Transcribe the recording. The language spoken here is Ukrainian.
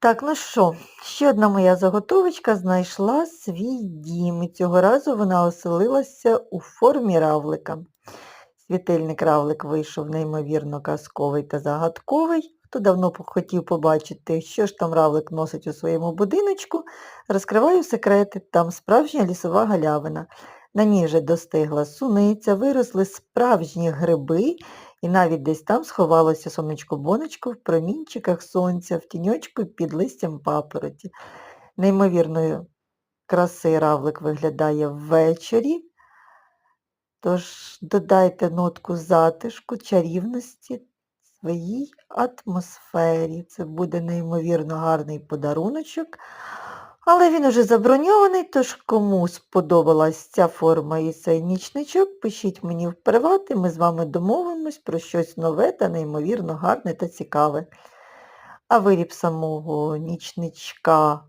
Так, ну що, ще одна моя заготовочка знайшла свій дім. Цього разу вона оселилася у формі равлика. Світильник равлик вийшов неймовірно казковий та загадковий. Хто давно хотів побачити, що ж там равлик носить у своєму будиночку, розкриваю секрети. Там справжня лісова галявина. На ній вже достигла суниця, виросли справжні гриби, і навіть десь там сховалося сонечко-бонечко в промінчиках сонця, в тіньочку під листям папороті. Неймовірної краси равлик виглядає ввечері. Тож додайте нотку затишку, чарівності своїй атмосфері. Це буде неймовірно гарний подаруночок. Але він уже заброньований, тож кому сподобалась ця форма і цей нічничок, пишіть мені в приват, і ми з вами домовимось про щось нове та неймовірно гарне та цікаве. А виріб самого нічничка